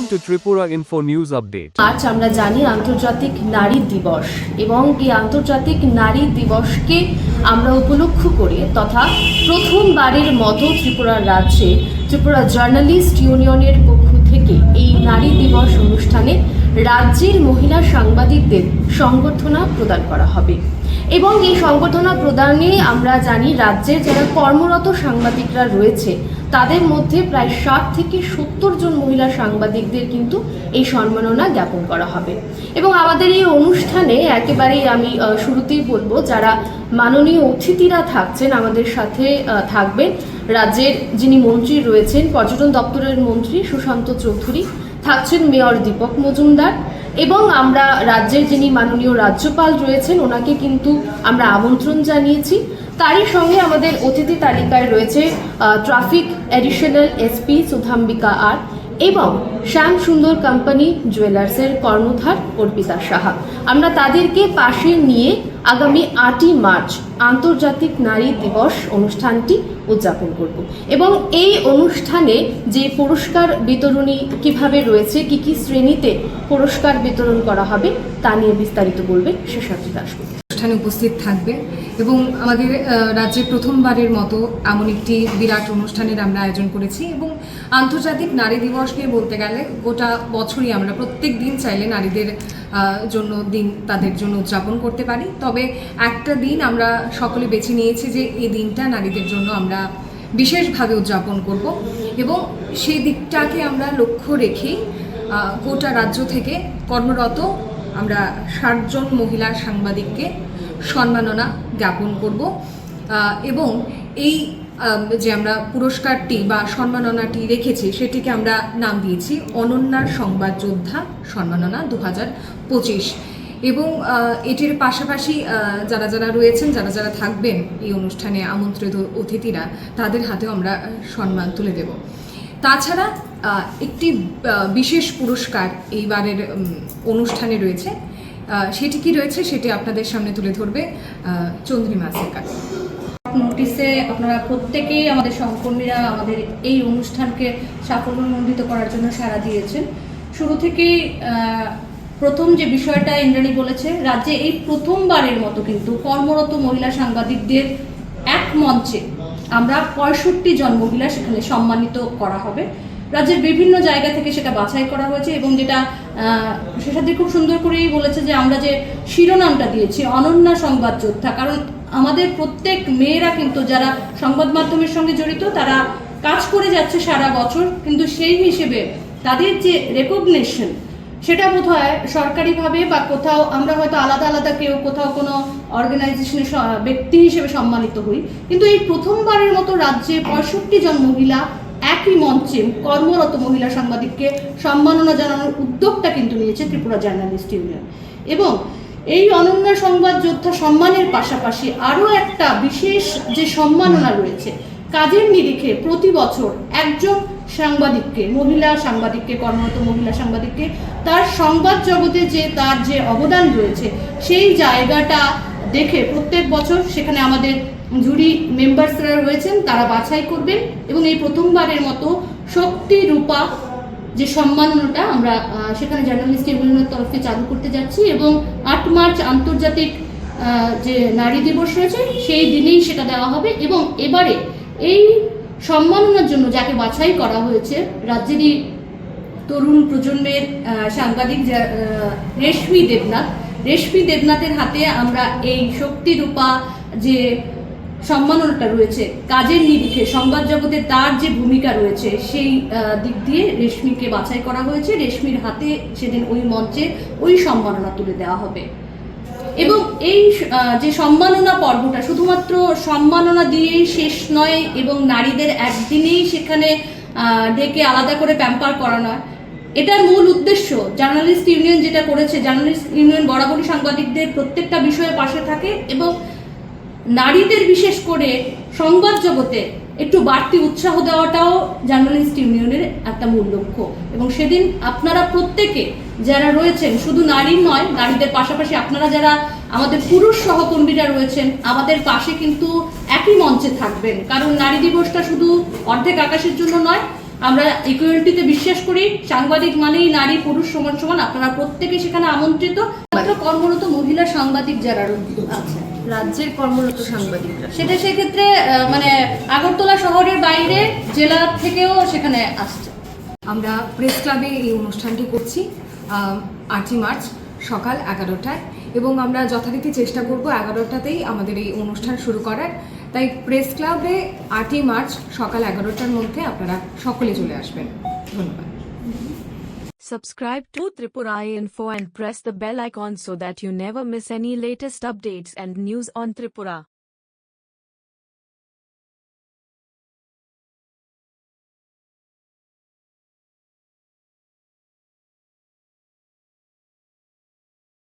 Welcome to Tripura Info News Update. আজ আমরা জানি আন্তর্জাতিক নারী দিবস এবং এই আন্তর্জাতিক নারী দিবসকে আমরা উপলক্ষ করে তথা প্রথমবারের মতো ত্রিপুরা রাজ্যে ত্রিপুরা জার্নালিস্ট ইউনিয়নের পক্ষ থেকে এই নারী দিবস অনুষ্ঠানে রাজ্যের মহিলা সাংবাদিকদের সংবর্ধনা প্রদান করা হবে এবং এই সংবর্ধনা প্রদানে আমরা জানি রাজ্যের যারা কর্মরত সাংবাদিকরা রয়েছে তাদের মধ্যে প্রায় ষাট থেকে সত্তর জন মহিলা সাংবাদিকদের কিন্তু এই সম্মাননা জ্ঞাপন করা হবে। এবং আমাদের এই অনুষ্ঠানে একেবারেই আমি শুরুতেই বলব, যারা মাননীয় অতিথিরা থাকছেন, আমাদের সাথে থাকবেন রাজ্যের যিনি মন্ত্রী রয়েছেন, পর্যটন দপ্তরের মন্ত্রী সুশান্ত চৌধুরী, থাকছেন মেয়র দীপক মজুমদার এবং আমরা রাজ্যের যিনি মাননীয় রাজ্যপাল রয়েছেন, ওনাকে কিন্তু আমরা আমন্ত্রণ জানিয়েছি। তারই সঙ্গে আমাদের অতিথি তালিকায় রয়েছে ট্রাফিক অ্যাডিশনাল এসপি সুধাম্বিকা আর এবং শ্যাম সুন্দর কোম্পানি জুয়েলার্সের কর্ণধার অর্পিতা সাহা। আমরা তাদেরকে পাশে নিয়ে আগামী আটই মার্চ আন্তর্জাতিক নারী দিবস অনুষ্ঠানটি উদযাপন করব। এবং এই অনুষ্ঠানে যে পুরস্কার বিতরণী কীভাবে রয়েছে, কি কি শ্রেণীতে পুরস্কার বিতরণ করা হবে, তা নিয়ে বিস্তারিত বলবেন শেষাদ্রি দাসগুপ্ত অনুষ্ঠানে উপস্থিত থাকবে এবং আমাদের রাজ্যে প্রথমবারের মতো এমন একটি বিরাট অনুষ্ঠানের আমরা আয়োজন করেছি এবং আন্তর্জাতিক নারী দিবস নিয়ে বলতে গেলে গোটা বছরই আমরা প্রত্যেক দিন চাইলে নারীদের জন্য দিন তাদের জন্য উদযাপন করতে পারি। তবে একটা দিন আমরা সকলে বেছে নিয়েছি যে এই দিনটা নারীদের জন্য আমরা বিশেষভাবে উদযাপন করব এবং সেই দিকটাকে আমরা লক্ষ্য রেখেই গোটা রাজ্য থেকে কর্মরত আমরা ষাটজন মহিলা সাংবাদিককে সম্মাননা জ্ঞাপন করব। এবং এই যে আমরা পুরস্কারটি বা সম্মাননাটি রেখেছি, সেটিকে আমরা নাম দিয়েছি, অনন্যার সংবাদ যোদ্ধা সম্মাননা দু পঁচিশ। এবং এটির পাশাপাশি যারা যারা রয়েছেন, যারা যারা থাকবেন এই অনুষ্ঠানে আমন্ত্রিত অতিথিরা, তাদের হাতেও আমরা সম্মান তুলে দেব। তাছাড়া একটি বিশেষ পুরস্কার এইবারের অনুষ্ঠানে রয়েছে। সেটি কি রয়েছে, সেটি আপনাদের সামনে তুলে ধরবে চন্দ্রিমা সেকার। নোটিশে আপনারা প্রত্যেকেই আমাদের সহকর্মীরা আমাদের এই অনুষ্ঠানকে সাফল্যমণ্ডিত করার জন্য সাড়া দিয়েছেন। শুরু থেকেই প্রথম যে বিষয়টা ইন্দ্রাণী বলেছে রাজ্যে এই প্রথমবারের মতো কিন্তু কর্মরত মহিলা সাংবাদিকদের এক মঞ্চে আমরা পঁয়ষট্টি জন মহিলা সেখানে সম্মানিত করা হবে। রাজ্যের বিভিন্ন জায়গা থেকে সেটা বাছাই করা হয়েছে এবং যেটা আহ, শেষাদ্রি খুব সুন্দর করেই বলেছে যে আমরা যে শিরোনামটা দিয়েছি অনন্যা সংবাদ যোদ্ধা কারণ আমাদের প্রত্যেক মেয়েরা কিন্তু যারা সংবাদ মাধ্যমের সঙ্গে জড়িত, তারা কাজ করে যাচ্ছে সারা বছর, কিন্তু সেই হিসেবে তাদের যে রেকগনেশন সেটা বোধ হয় সরকারিভাবে বা কোথাও আমরা হয়তো আলাদা আলাদা কেউ কোথাও কোনো অর্গানাইজেশনের ব্যক্তি হিসেবে সম্মানিত হই, কিন্তু এই প্রথমবারের মতো রাজ্যে পঁয়ষট্টি জন মহিলা একই মঞ্চে কর্মরত মহিলা সাংবাদিককে সম্মাননা জানানোর উদ্যোগটা কিন্তু নিয়েছে ত্রিপুরা জার্নালিস্ট ইউনিয়ন। এবং এই অনন্য সংবাদ যোদ্ধা সম্মানের পাশাপাশি আরও একটা বিশেষ যে সম্মাননা রয়েছে, কাজের নিরিখে প্রতি বছর একজন সাংবাদিককে, মহিলা সাংবাদিককে, কর্মরত মহিলা সাংবাদিককে, তার সংবাদ জগতে যে তার যে অবদান রয়েছে, সেই জায়গাটা দেখে প্রত্যেক বছর সেখানে আমাদের জুরি মেম্বার্সরা রয়েছেন, তারা বাছাই করবেন এবং এই প্রথমবারের মতো শক্তি রূপা যে সম্মাননাটা আমরা সেখানে জার্নালিস্ট ইউনিয়নের তরফে চালু করতে যাচ্ছি এবং আট মার্চ আন্তর্জাতিক যে নারী দিবস রয়েছে, সেই দিনেই সেটা দেওয়া হবে এবং এবারে এই সম্মাননার জন্য যাকে বাছাই করা হয়েছে, রাজ্যেরই তরুণ প্রজন্মের সাংবাদিক রেশমি দেবনাথ, রেশমি দেবনাথের হাতে আমরা এই শক্তি রূপা যে সম্মাননাটা রয়েছে। কাজের নিরিখে সংবাদ জগতে তার যে ভূমিকা রয়েছে, সেই দিক দিয়ে রেশমিকে বাছাই করা হয়েছে। রেশমির হাতে সেদিন ওই মঞ্চে ওই সম্মাননা তুলে দেওয়া হবে। এবং এই যে সম্মাননা পর্বটা শুধুমাত্র সম্মাননা দিয়েই শেষ নয়, এবং নারীদের একদিনেই সেখানে ডেকে আলাদা করে প্যাম্পার করা নয়। এটার মূল উদ্দেশ্য জার্নালিস্ট ইউনিয়ন যেটা করেছে, জার্নালিস্ট ইউনিয়ন বরাবরই সাংবাদিকদের প্রত্যেকটা বিষয়ে পাশে থাকে এবং নারীদের বিশেষ করে সংবাদ জগতে একটু বাড়তি উৎসাহ দেওয়াটাও জার্নালিস্ট ইউনিয়নের একটা মূল লক্ষ্য। এবং সেদিন আপনারা প্রত্যেকে যারা রয়েছেন, শুধু নারী নয়, নারীদের পাশাপাশি আপনারা যারা আমাদের পুরুষ সহকর্মীরা রয়েছেন, আমাদের পাশে কিন্তু একই মঞ্চে থাকবেন। কারণ নারী দিবসটা শুধু অর্ধেক আকাশের জন্য নয় আমরা ইকুয়ালিটিতে বিশ্বাস করি সাংবাদিক মানেই নারী পুরুষ সমান সমান আপনারা প্রত্যেকে সেখানে আমন্ত্রিত। মাত্র কর্মরত মহিলা সাংবাদিক যারা আছে। রাজ্যের কর্মরত সাংবাদিকরা। সেটা সেক্ষেত্রে আহ, মানে আগরতলা শহরের বাইরে জেলা থেকেও সেখানে আসছে। আমরা প্রেস ক্লাবে এই অনুষ্ঠানটি করছি আটই মার্চ সকাল এগারোটায়। এবং আমরা যথারীতি চেষ্টা করব এগারোটাতেই আমাদের এই অনুষ্ঠান শুরু করার। তাই প্রেস ক্লাবে আটই মার্চ সকাল এগারোটার মধ্যে আপনারা সকলে চলে আসবেন ধন্যবাদ Subscribe to Tripura Info and press the bell icon so that you never miss any latest updates and news on Tripura.